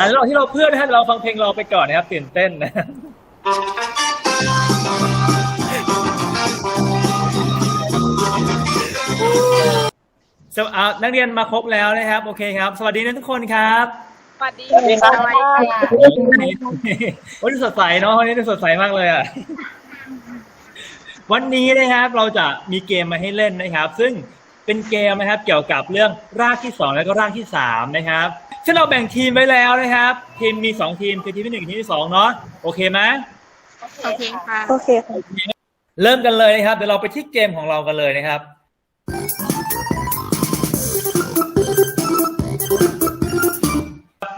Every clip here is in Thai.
อ่าระหว่างที่เราเพื่อนนะฮะเราฟังเพลงรอไปก่อนนะครับตื่นเต้นนะสวอ่านักเรียนมาครบแล้วนะครับ โอเคครับ สวัสดีนะทุกคนครับสวัสดีสวัสดีครับ วันนี้สดใสเนาะวันนี้ดูสดใสมากเลยอะ วันนี้นะครับเราจะมีเกมมาให้เล่นนะครับ ซึ่งเป็นเกมนะครับเกี่ยวกับเรื่องรากที่สองแล้วก็รากที่สามนะครับ ซึ่งเราแบ่งทีมไว้แล้วนะครับ ทีมมีสองทีมคือทีมที่หนึ่งกับทีมที่สองเนาะโอเคไหมโอเคค่ะโอเคค่ะ เริ่มกันเลยนะครับ เดี๋ยวเราไปที่เกมของเรากันเลยนะครับ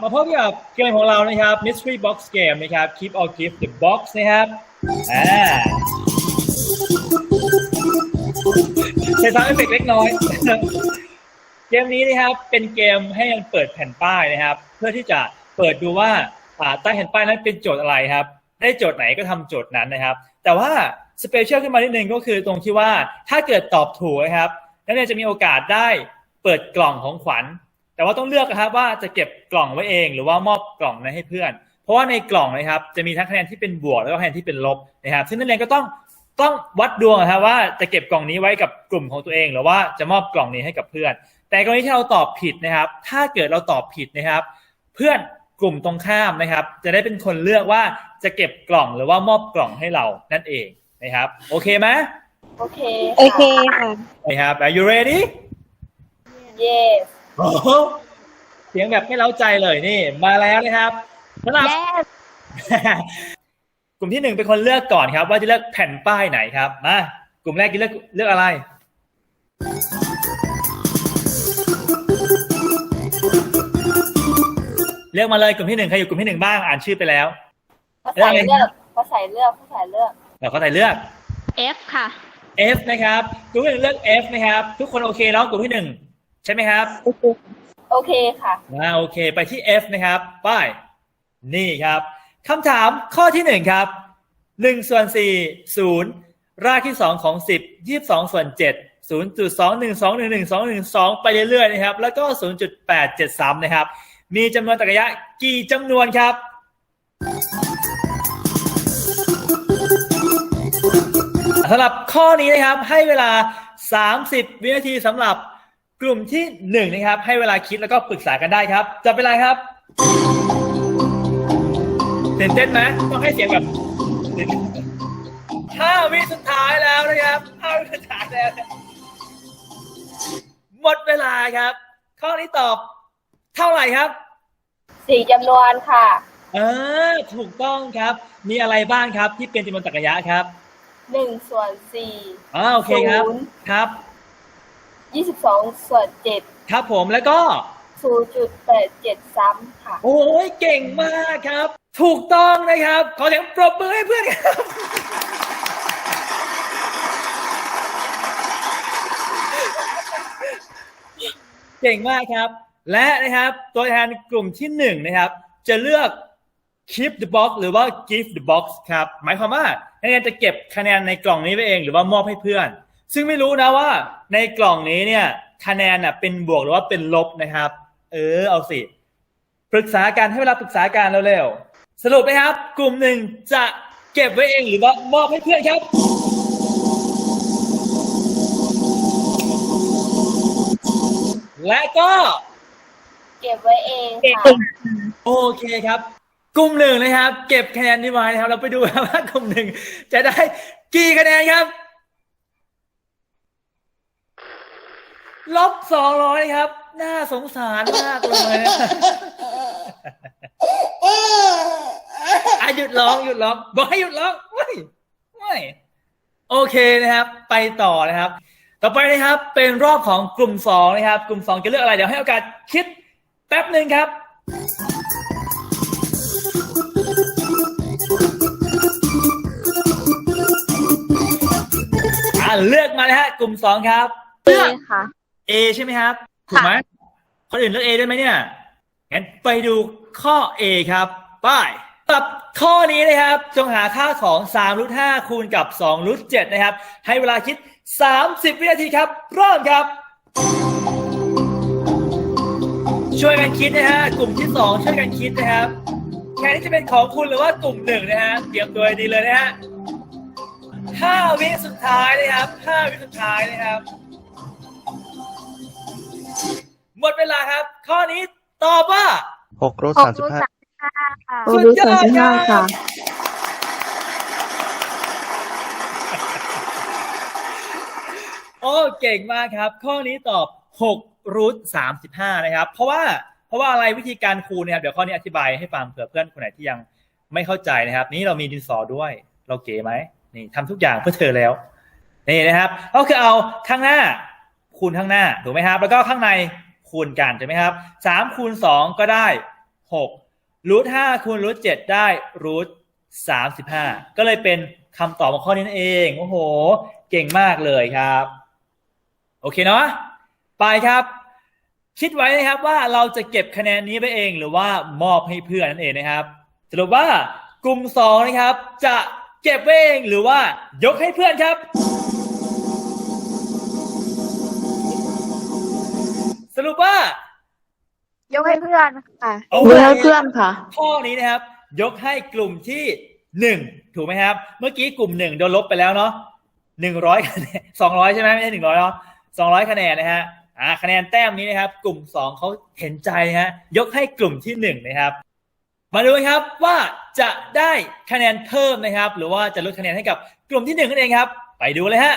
มาพบกับเกมของเรานะครับ Mystery Box Game นะครับ Keep or Give the Box นะครับอ่าใช้ซาวด์เอฟเฟกต์เล็กน้อย เกมนี้นะครับเป็นเกมให้มันเปิดแผ่นป้ายนะครับ เพื่อที่จะเปิดดูว่าใต้แผ่นป้ายนั้นเป็นโจทย์อะไรครับ ได้โจทย์ไหนก็ทำโจทย์นั้นนะครับ แต่ว่าสเปเชียลขึ้นมานิดนึงก็คือตรงที่ว่าถ้าเกิดตอบถูกนะครับนักเรียนจะมีโอกาสได้เปิดกล่องของขวัญ แต่ว่าต้องเลือกนะครับว่าจะเก็บกล่องไว้เองหรือว่ามอบกล่องนั้นให้เพื่อน เพราะว่าในกล่องนะครับจะมีทั้งคะแนนที่เป็นบวกแล้วก็คะแนนที่เป็นลบนะครับ ซึ่งนักเรียนก็ต้องต้องวัดดวงนะครับว่าจะเก็บกล่องนี้ไว้กับกลุ่มของตัวเอง หรือว่าจะมอบกล่องนี้ให้กับเพื่อน แต่กรณีที่เราตอบผิดนะครับ ถ้าเกิดเราตอบผิดนะครับ เพื่อนกลุ่มตรงข้ามนะครับ จะได้เป็นคนเลือกว่าจะเก็บกล่องหรือว่ามอบกล่องให้เรานั่นเองนะครับ โอเคไหมโอเคโอเคค่ะนะครับ Are you ready เย้โอ้โหเสียงแบบไม่เล้าใจเลยนี่ มาแล้วนะครับสำหรับกลุ่มที่หนึ่งเป็นคนเลือกก่อนครับ ว่าจะเลือกแผ่นป้ายไหนครับมากลุ่มแรกจะเลือกเลือกอะไร เลือกมาเลยกลุ่มที่หนึ่งใครอยู่กลุ่มที่หนึ่งบ้างอ่านชื่อไปแล้วภาษาเลือกภาษาเลือกภาษาเลือกเราเข้าใจเลือก F ค่ะ F นะครับกลุ่มที่หนึ่งเลือก F นะครับ ทุกคนโอเคเนาะกลุ่มที่หนึ่งใช่ไหมครับ โอเคโอเคค่ะอ่าโอเค ไปที่ F นะครับป้ายนี่ครับคำถามข้อที่หนึ่งครับหนึ่งส่วนสี่ศูนย์รากที่สองของสิบยี่สิบสองส่วนเจ็ดศูนย์จุดสองหนึ่งสองหนึ่งหนึ่งสองหนึ่งสองไปเรื่อยๆนะครับ แล้วก็ศูนย์จุดแปดเจ็ดสามนะครับ มีจำนวนตรรกะกี่จำนวนครับ สำหรับข้อนี้นะครับให้เวลา 30 วินาทีสำหรับกลุ่มที่หนึ่งนะครับ ให้เวลาคิดแล้วก็ปรึกษากันได้ครับจับเวลาครับตื่นเต้นไหมต้องให้เสียงแบบห้าวิสุดท้ายแล้วนะครับห้าวิสุดท้ายแล้ว หมดเวลาครับ ข้อนี้ตอบเท่าไหร่ครับ สี่จำนวนค่ะ เออถูกต้องครับ มีอะไรบ้างครับ ที่เป็นจำนวนตรรกะครับหนึ่งส่วนสี่อ่าโอเคครับศูนย์ครับยี่สิบสองส่วนเจ็ดครับผมแล้วก็ศูนย์จุดแปดเจ็ดซ้ำค่ะ โอ้ยเก่งมากครับ ถูกต้องนะครับ ขอเสียงปรบมือให้เพื่อนครับเก่งมากครับ และนะครับตัวแทนกลุ่มที่หนึ่งนะครับจะเลือก keep the box หรือว่า give the box ครับหมายความว่านักเรียนจะเก็บคะแนนในกล่องนี้ไว้เองหรือว่ามอบให้เพื่อน ซึ่งไม่รู้นะว่าในกล่องนี้เนี่ยคะแนนน่ะเป็นบวกหรือว่าเป็นลบนะครับ เออเอาสิปรึกษากันให้เวลาปรึกษากันเร็วๆสรุปนะครับ กลุ่มหนึ่งจะเก็บไว้เองหรือว่ามอบให้เพื่อนครับและก็ เก็บไว้เองเก่งค่ะโอเคครับ กลุ่มหนึ่งนะครับ เก็บคะแนนนี้ไว้นะครับ เราไปดูครับว่ากลุ่มหนึ่งจะได้กี่คะแนนครับลบสองร้อยครับ น่าสงสารมากเลยอะหยุดร้องหยุดร้องบอกให้หยุดร้องไม่ไม่โอเคนะครับ ไปต่อนะครับ ต่อไปนะครับ เป็นรอบของกลุ่มสองนะครับ กลุ่มสองจะเลือกอะไร เดี๋ยวให้โอกาสคิด แป๊บหนึ่งครับ อ่าเลือกมาเลยฮะ กลุ่มสองครับ เลือกค่ะ A ใช่ไหมครับ ถูกไหมคนอื่นเลือก A ด้วยไหมเนี่ย งั้นไปดูข้อ A ครับ ไป้ายกับข้อนี้นะครับ จงหาค่าของ3รูท5คูณกับ2รูท7นะครับ ให้เวลาคิด 30 วินาทีครับ เริ่มครับ ชช่วยกันคิดนะฮะ กลุ่มที่สองช่วยกันคิดนะครับแค่นี้จะเป็นของคุณหรือว่ากลุ่มหนึ่งนะฮะเตรียมตัวให้ดีเลยนะฮะห้าวิสุดท้ายนะครับห้าวิสุดท้ายนะครับ หมดเวลาครับ ข้อนี้ตอบว่า หกรูทสามสิบห้าโอ้รู้สามสิบห้าค่ะโอ้เก่งมากครับ ข้อนี้ตอบ6 รูท35นะครับ เพราะว่าเพราะว่าอะไรวิธีการคูณนะครับเดี๋ยวข้อนี้อธิบายให้ฟังเผื่อเพื่อนคนไหนที่ยังไม่เข้าใจนะครับ นี่เรามีดินสอด้วย เราเก๋ไหมนี่ทำทุกอย่างเพื่อเธอแล้วนี่นะครับก็คือเอาข้างหน้าคูณข้างหน้าถูกไหมครับ แล้วก็ข้างในคูณกันใช่ไหมครับ3คูณ2ก็ได้6รูท5คูณรูท7ได้รูท35ก็เลยเป็นคำตอบของข้อนี้นั่นเอง โอ้โห เก่งมากเลยครับ โอเคเนาะ ไปครับ คิดไว้นะครับว่าเราจะเก็บคะแนนนี้ไปเองหรือว่ามอบให้เพื่อนนั่นเองนะครับสรุปว่ากลุ่มสองนะครับ จะเก็บไว้เองหรือว่ายกให้เพื่อนครับ สรุปว่ายกให้เพื่อนค่ะโอเพื่เคอนเพื่อนค่ะ ข้อนี้นะครับ ยกให้กลุ่มที่หนึ่งถูกไหมครับ เมื่อกี้กลุ่มหนึ่งโดนลบไปแล้วเนาะหนึ่งร้อยคะแนนสองร้อยใช่ไหมไม่ใช่หนึ่งร้อยเนาะสองร้อยคะแนนนะฮะ อ่าคะแนนแต้มนี้นะครับ กลุ่มสองเขาเห็นใจนะฮะยกให้กลุ่มที่หนึ่งนะครับ มาดูครับว่าจะได้คะแนนเพิ่มนะครับ หรือว่าจะลดคะแนนให้กับกลุ่มที่หนึ่งนั่นเองครับ ไปดูเลยฮะ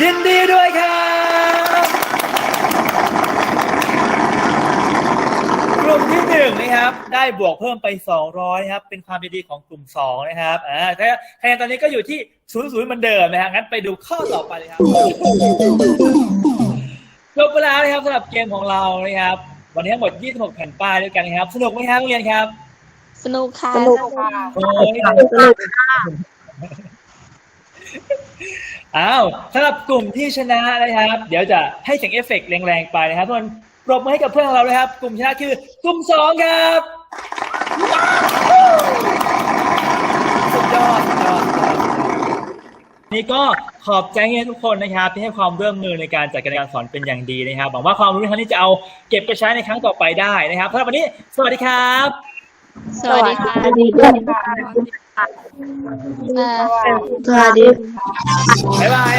ยินดีด้วยครับกลุ่มที่หนึ่งนะครับ ได้บวกเพิ่มไป 200ครับเป็นความดีๆของกลุ่มสองนะครับอ่าถ้าคะแนนตอนนี้ก็อยู่ที่ ศูนย์ศูนย์เหมือนเดิมนะฮะงั้นไปดูข้อต่อไปเลยครับจบไปแล้วนะครับสำหรับเกมของเรานะครับวันนี้ทั้งหมด 26 แผ่นป้ายด้วยกันนะครับ สนุกไหมครับนักเรียนครับสนุกค่ะสนุกค่ะโอ้ยอ้าวสำหรับกลุ่มที่ชนะนะครับ เดี๋ยวจะให้เสียงเอฟเฟกต์แรงๆไปนะครับทุกคนปรบมือให้กับเพื่อนของเราเลยครับ กลุ่มชนะคือกลุ่มสองครับ สุดยอดสุดยอดสุดยอด นี่ก็ขอบใจให้ทุกคนนะครับที่ให้ความร่วมมือในการจัดการเรียนการสอนเป็นอย่างดีนะครับหวังว่าความรู้ในครั้งนี้จะเอาเก็บไปใช้ในครั้งต่อไปได้นะครับสำหรับวันนี้ สวัสดีครับ สวัสดีค่ะสวัสดีค่ะเอ่อสวัสดีบ๊ายบาย